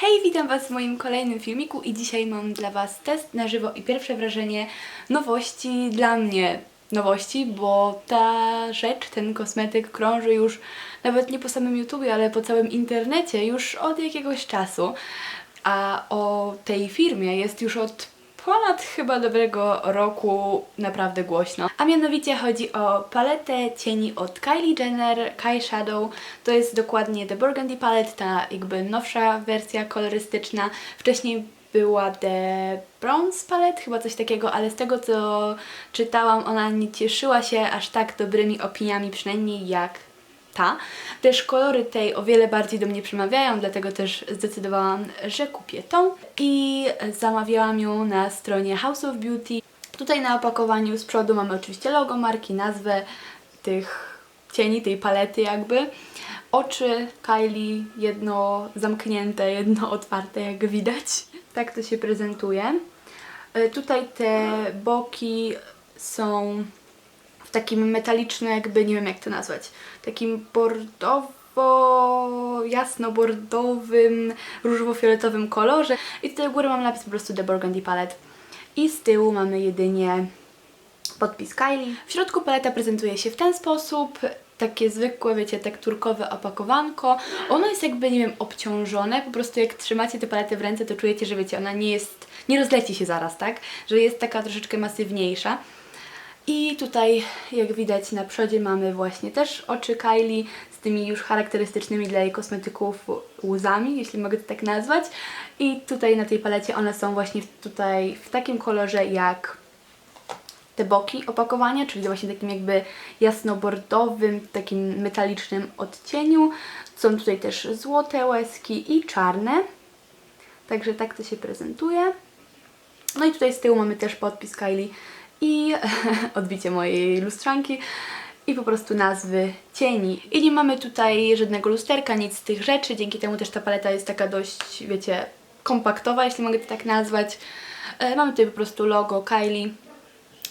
Hej, witam Was w moim kolejnym filmiku i dzisiaj mam dla Was test na żywo i pierwsze wrażenie nowości dla mnie. Nowości, bo ta rzecz, ten kosmetyk krąży już nawet nie po samym YouTubie, ale po całym internecie już od jakiegoś czasu. A o tej firmie jest już od ponad chyba dobrego roku naprawdę głośno. A mianowicie chodzi o paletę cieni od Kylie Jenner, Kai Shadow. To jest dokładnie The Burgundy Palette, ta jakby nowsza wersja kolorystyczna. Wcześniej była The Bronze Palette, chyba coś takiego, ale z tego co czytałam, ona nie cieszyła się aż tak dobrymi opiniami, przynajmniej jak ta. Też kolory tej o wiele bardziej do mnie przemawiają, dlatego też zdecydowałam, że kupię tą i zamawiałam ją na stronie House of Beauty. Tutaj na opakowaniu z przodu mamy oczywiście logo marki, nazwę tych cieni, tej palety jakby. Oczy Kylie, jedno zamknięte, jedno otwarte, jak widać. Tak to się prezentuje. E, Tutaj te boki są w takim metalicznym, jakby nie wiem jak to nazwać, takim bordowo, jasno-bordowym, różowo-fioletowym kolorze. I tutaj u góry mam napis po prostu The Burgundy Palette. I z tyłu mamy jedynie podpis Kylie. W środku paleta prezentuje się w ten sposób. Takie zwykłe, wiecie, tekturkowe opakowanko. Ono jest jakby, nie wiem, obciążone. Po prostu jak trzymacie tę paletę w ręce, to czujecie, że wiecie, ona nie jest, nie rozleci się zaraz, tak? Że jest taka troszeczkę masywniejsza. I tutaj, jak widać na przodzie mamy właśnie też oczy Kylie z tymi już charakterystycznymi dla jej kosmetyków łzami, jeśli mogę to tak nazwać. I tutaj na tej palecie one są właśnie tutaj w takim kolorze jak te boki opakowania, czyli właśnie takim jakby jasnobordowym, takim metalicznym odcieniu. Są tutaj też złote łezki i czarne. Także tak to się prezentuje. No i tutaj z tyłu mamy też podpis Kylie i odbicie mojej lustrzanki i po prostu nazwy cieni. I nie mamy tutaj żadnego lusterka, nic z tych rzeczy, dzięki temu też ta paleta jest taka dość, wiecie, kompaktowa, jeśli mogę to tak nazwać. E, Mamy tutaj po prostu logo Kylie.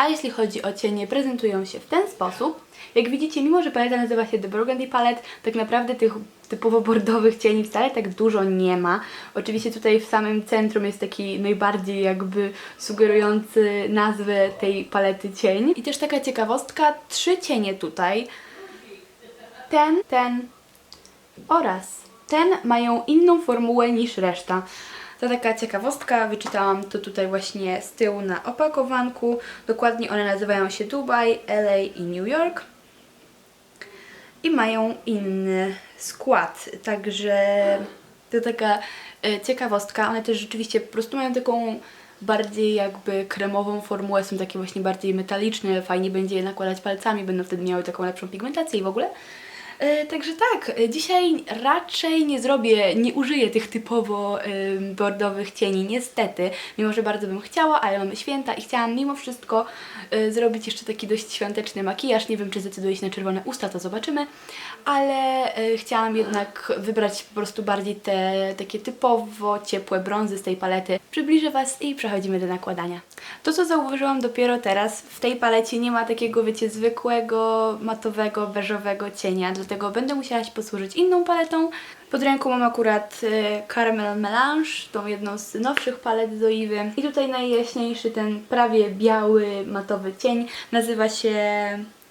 A jeśli chodzi o cienie, prezentują się w ten sposób. Jak widzicie, mimo że paleta nazywa się The Burgundy Palette, tak naprawdę tych typowo bordowych cieni wcale tak dużo nie ma. Oczywiście tutaj w samym centrum jest taki najbardziej jakby sugerujący nazwę tej palety cień. I też taka ciekawostka, trzy cienie tutaj. Ten, ten oraz ten mają inną formułę niż reszta. To taka ciekawostka, wyczytałam to tutaj właśnie z tyłu na opakowanku. Dokładnie one nazywają się Dubaj, LA i New York. I mają inny skład, także to taka e, ciekawostka. One też rzeczywiście po prostu mają taką bardziej jakby kremową formułę, są takie właśnie bardziej metaliczne, fajnie będzie je nakładać palcami, będą wtedy miały taką lepszą pigmentację i w ogóle. E, Także tak, e, dzisiaj raczej nie zrobię, nie użyję tych typowo ym, bordowych cieni, niestety, mimo że bardzo bym chciała, ale mamy święta i chciałam mimo wszystko y, zrobić jeszcze taki dość świąteczny makijaż. Nie wiem, czy zdecyduję się na czerwone usta, to zobaczymy, ale y, chciałam jednak wybrać po prostu bardziej te takie typowo ciepłe brązy z tej palety. Przybliżę Was i przechodzimy do nakładania. To, co zauważyłam dopiero teraz, w tej palecie nie ma takiego, wiecie, zwykłego, matowego, beżowego cienia, dlatego będę musiała się posłużyć inną paletą. Pod ręką mam akurat y, Caramel Melange, tą jedną z nowszych palet z Oliwy. I tutaj najjaśniejszy, ten prawie biały, matowy cień nazywa się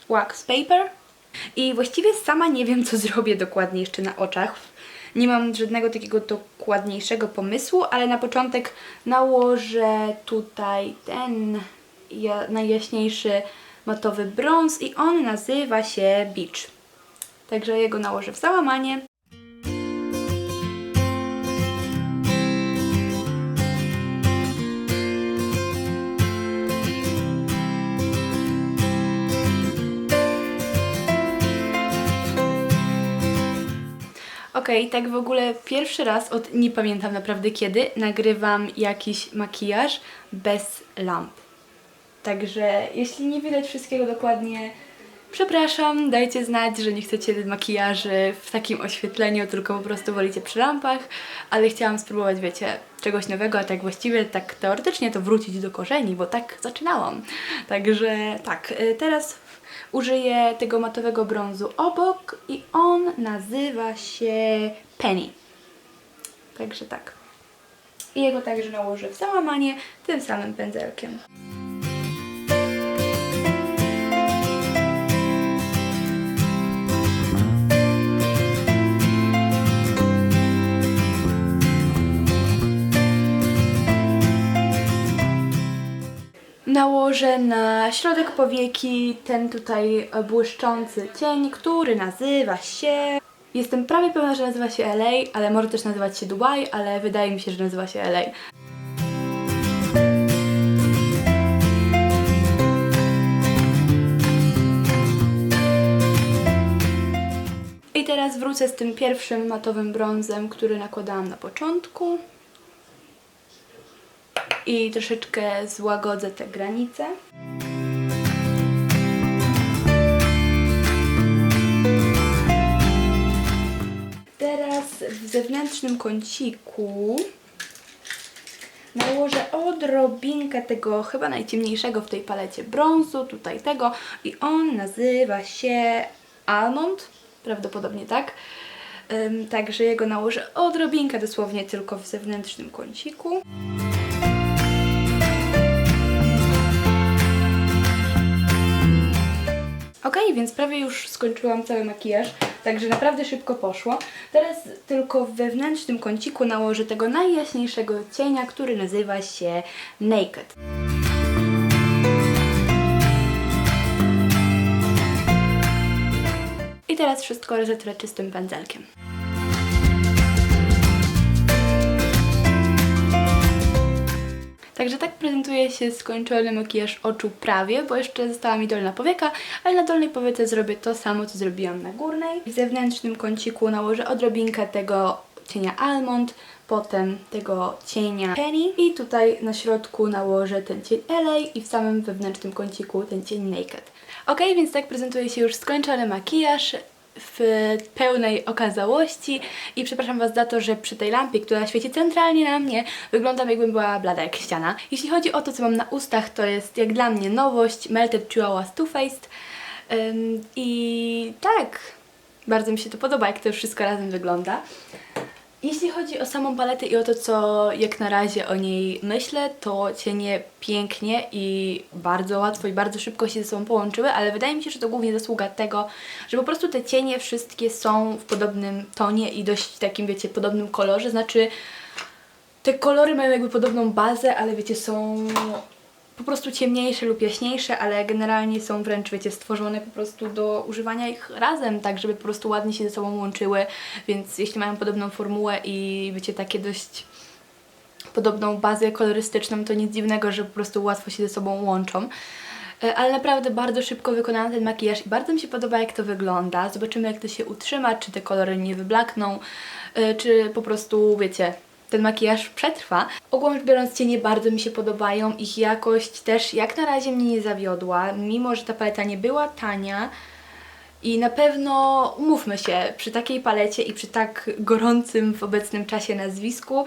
Wax Paper. I właściwie sama nie wiem, co zrobię dokładnie jeszcze na oczach. Nie mam żadnego takiego dokładniejszego pomysłu, ale na początek nałożę tutaj ten ja, najjaśniejszy matowy brąz i on nazywa się Beach. Także jego nałożę w załamanie. Okej, tak w ogóle pierwszy raz od nie pamiętam naprawdę kiedy nagrywam jakiś makijaż bez lamp. Także jeśli nie widać wszystkiego dokładnie, przepraszam, dajcie znać, że nie chcecie makijaży w takim oświetleniu, tylko po prostu wolicie przy lampach, ale chciałam spróbować, wiecie, czegoś nowego, a tak właściwie, tak teoretycznie to wrócić do korzeni, bo tak zaczynałam. Także tak, y, teraz użyję tego matowego brązu obok i on nazywa się Penny. Także tak. I jego także nałożę w załamanie tym samym pędzelkiem. Nałożę na środek powieki ten tutaj błyszczący cień, który nazywa się... Jestem prawie pewna, że nazywa się LA, ale może też nazywać się Dubai, ale wydaje mi się, że nazywa się LA. I teraz wrócę z tym pierwszym matowym brązem, który nakładałam na początku. I troszeczkę złagodzę te granice. Teraz w zewnętrznym kąciku nałożę odrobinkę tego chyba najciemniejszego w tej palecie brązu, tutaj tego i on nazywa się Almond, prawdopodobnie tak. Także jego nałożę odrobinkę dosłownie tylko w zewnętrznym kąciku. Ok, więc prawie już skończyłam cały makijaż, także naprawdę szybko poszło. Teraz tylko w wewnętrznym kąciku nałożę tego najjaśniejszego cienia, który nazywa się Naked. I teraz wszystko rozetrę czystym pędzelkiem. Także tak prezentuje się skończony makijaż oczu prawie, bo jeszcze została mi dolna powieka, ale na dolnej powiece zrobię to samo, co zrobiłam na górnej. W zewnętrznym kąciku nałożę odrobinkę tego cienia Almond, potem tego cienia Penny i tutaj na środku nałożę ten cień LA i w samym wewnętrznym kąciku ten cień Naked. Ok, więc tak prezentuje się już skończony makijaż w pełnej okazałości i przepraszam Was za to, że przy tej lampie, która świeci centralnie na mnie, wyglądam jakbym była blada jak ściana. Jeśli chodzi o to, co mam na ustach, to jest jak dla mnie nowość Melted Chihuahua Too Faced Ym, i tak, bardzo mi się to podoba, jak to wszystko razem wygląda. Jeśli chodzi o samą paletę i o to, co jak na razie o niej myślę, to cienie pięknie i bardzo łatwo i bardzo szybko się ze sobą połączyły, ale wydaje mi się, że to głównie zasługa tego, że po prostu te cienie wszystkie są w podobnym tonie i dość takim, wiecie, podobnym kolorze, znaczy te kolory mają jakby podobną bazę, ale wiecie, są po prostu ciemniejsze lub jaśniejsze, ale generalnie są wręcz, wiecie, stworzone po prostu do używania ich razem, tak żeby po prostu ładnie się ze sobą łączyły, więc jeśli mają podobną formułę i wiecie, takie dość podobną bazę kolorystyczną, to nic dziwnego, że po prostu łatwo się ze sobą łączą. E, Ale naprawdę bardzo szybko wykonałam ten makijaż i bardzo mi się podoba jak to wygląda. Zobaczymy jak to się utrzyma, czy te kolory nie wyblakną, e, czy po prostu, wiecie, ten makijaż przetrwa. Ogólnie biorąc cienie bardzo mi się podobają, ich jakość też jak na razie mnie nie zawiodła, mimo że ta paleta nie była tania, i na pewno, umówmy się, przy takiej palecie i przy tak gorącym w obecnym czasie nazwisku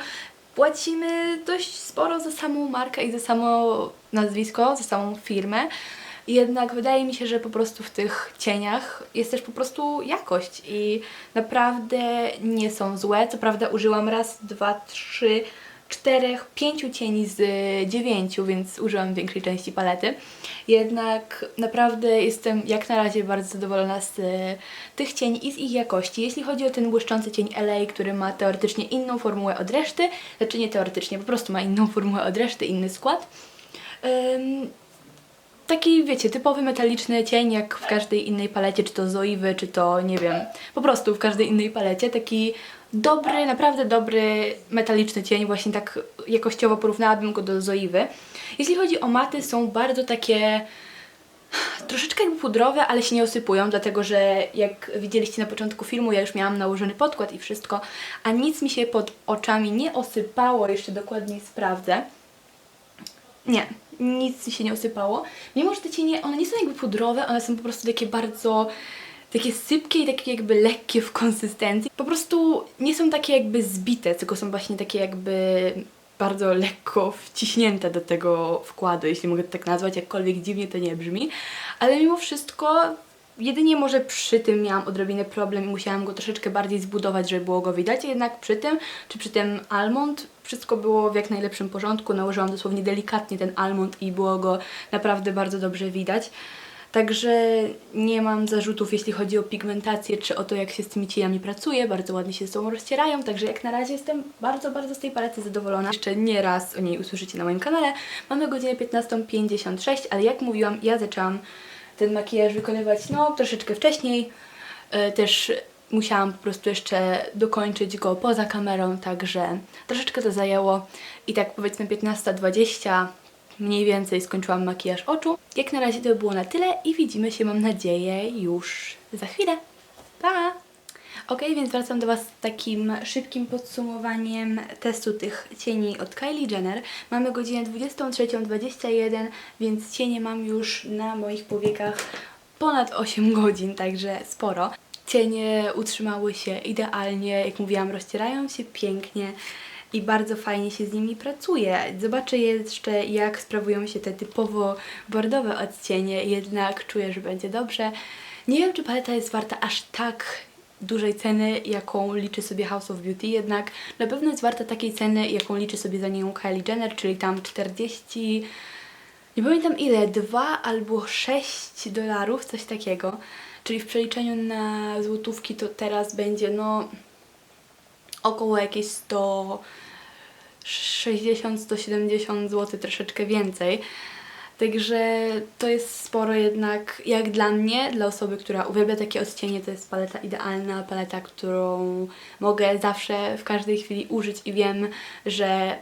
płacimy dość sporo za samą markę i za samo nazwisko, za samą firmę. Jednak wydaje mi się, że po prostu w tych cieniach jest też po prostu jakość i naprawdę nie są złe. Co prawda użyłam raz, dwa, trzy, czterech, pięciu cieni z dziewięciu, więc użyłam większej części palety. Jednak naprawdę jestem jak na razie bardzo zadowolona z tych cieni i z ich jakości. Jeśli chodzi o ten błyszczący cień LA, który ma teoretycznie inną formułę od reszty, znaczy nie teoretycznie, po prostu ma inną formułę od reszty, inny skład. Taki, wiecie, typowy metaliczny cień, jak w każdej innej palecie, czy to Zoiwy, czy to, nie wiem, po prostu w każdej innej palecie, taki dobry, naprawdę dobry metaliczny cień, właśnie tak jakościowo porównałabym go do Zoiwy. Jeśli chodzi o maty, są bardzo takie troszeczkę jakby pudrowe, ale się nie osypują, dlatego że jak widzieliście na początku filmu, ja już miałam nałożony podkład i wszystko, a nic mi się pod oczami nie osypało, jeszcze dokładniej sprawdzę. Nie, nic mi się nie osypało. Mimo, że te cienie, one nie są jakby pudrowe, one są po prostu takie bardzo takie sypkie i takie jakby lekkie w konsystencji. Po prostu nie są takie jakby zbite, tylko są właśnie takie jakby bardzo lekko wciśnięte do tego wkładu, jeśli mogę to tak nazwać, jakkolwiek dziwnie to nie brzmi. Ale mimo wszystko Jedynie może przy tym miałam odrobinę problem i musiałam go troszeczkę bardziej zbudować, żeby było go widać. Jednak przy tym, czy przy tym almond, wszystko było w jak najlepszym porządku. Nałożyłam dosłownie delikatnie ten almond i było go naprawdę bardzo dobrze widać. Także nie mam zarzutów, jeśli chodzi o pigmentację, czy o to, jak się z tymi cieniami pracuje. Bardzo ładnie się z sobą rozcierają, także jak na razie jestem bardzo, bardzo z tej palety zadowolona. Jeszcze nie raz o niej usłyszycie na moim kanale. Mamy godzinę 15.56, ale jak mówiłam, ja zaczęłam ten makijaż wykonywać no troszeczkę wcześniej. E, Też musiałam po prostu jeszcze dokończyć go poza kamerą, także troszeczkę to zajęło. I tak powiedzmy 15.20 mniej więcej skończyłam makijaż oczu. Jak na razie to by było na tyle i widzimy się, mam nadzieję, już za chwilę. Pa! Ok, więc wracam do Was z takim szybkim podsumowaniem testu tych cieni od Kylie Jenner. Mamy godzinę 23.21, więc cienie mam już na moich powiekach ponad 8 godzin, także sporo. Cienie utrzymały się idealnie, jak mówiłam, rozcierają się pięknie i bardzo fajnie się z nimi pracuje. Zobaczę jeszcze, jak sprawują się te typowo bordowe odcienie, jednak czuję, że będzie dobrze. Nie wiem, czy paleta jest warta aż tak dużej ceny, jaką liczy sobie House of Beauty, jednak na pewno jest warta takiej ceny, jaką liczy sobie za nią Kylie Jenner, czyli tam 40, nie pamiętam ile, 2 albo 6 dolarów, coś takiego. Czyli w przeliczeniu na złotówki to teraz będzie no około jakieś 160-170 zł, troszeczkę więcej. Także to jest sporo jednak, jak dla mnie, dla osoby, która uwielbia takie odcienie, to jest paleta idealna, paleta, którą mogę zawsze, w każdej chwili użyć i wiem, że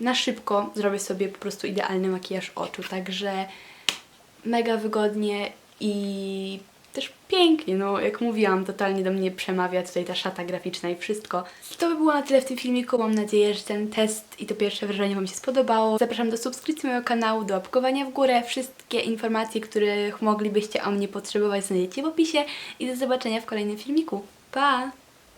na szybko zrobię sobie po prostu idealny makijaż oczu, także mega wygodnie i też pięknie, no jak mówiłam, totalnie do mnie przemawia tutaj ta szata graficzna i wszystko. To by było na tyle w tym filmiku, mam nadzieję, że ten test i to pierwsze wrażenie Wam się spodobało. Zapraszam do subskrypcji mojego kanału, do łapkowania w górę, wszystkie informacje, których moglibyście o mnie potrzebować znajdziecie w opisie i do zobaczenia w kolejnym filmiku. Pa!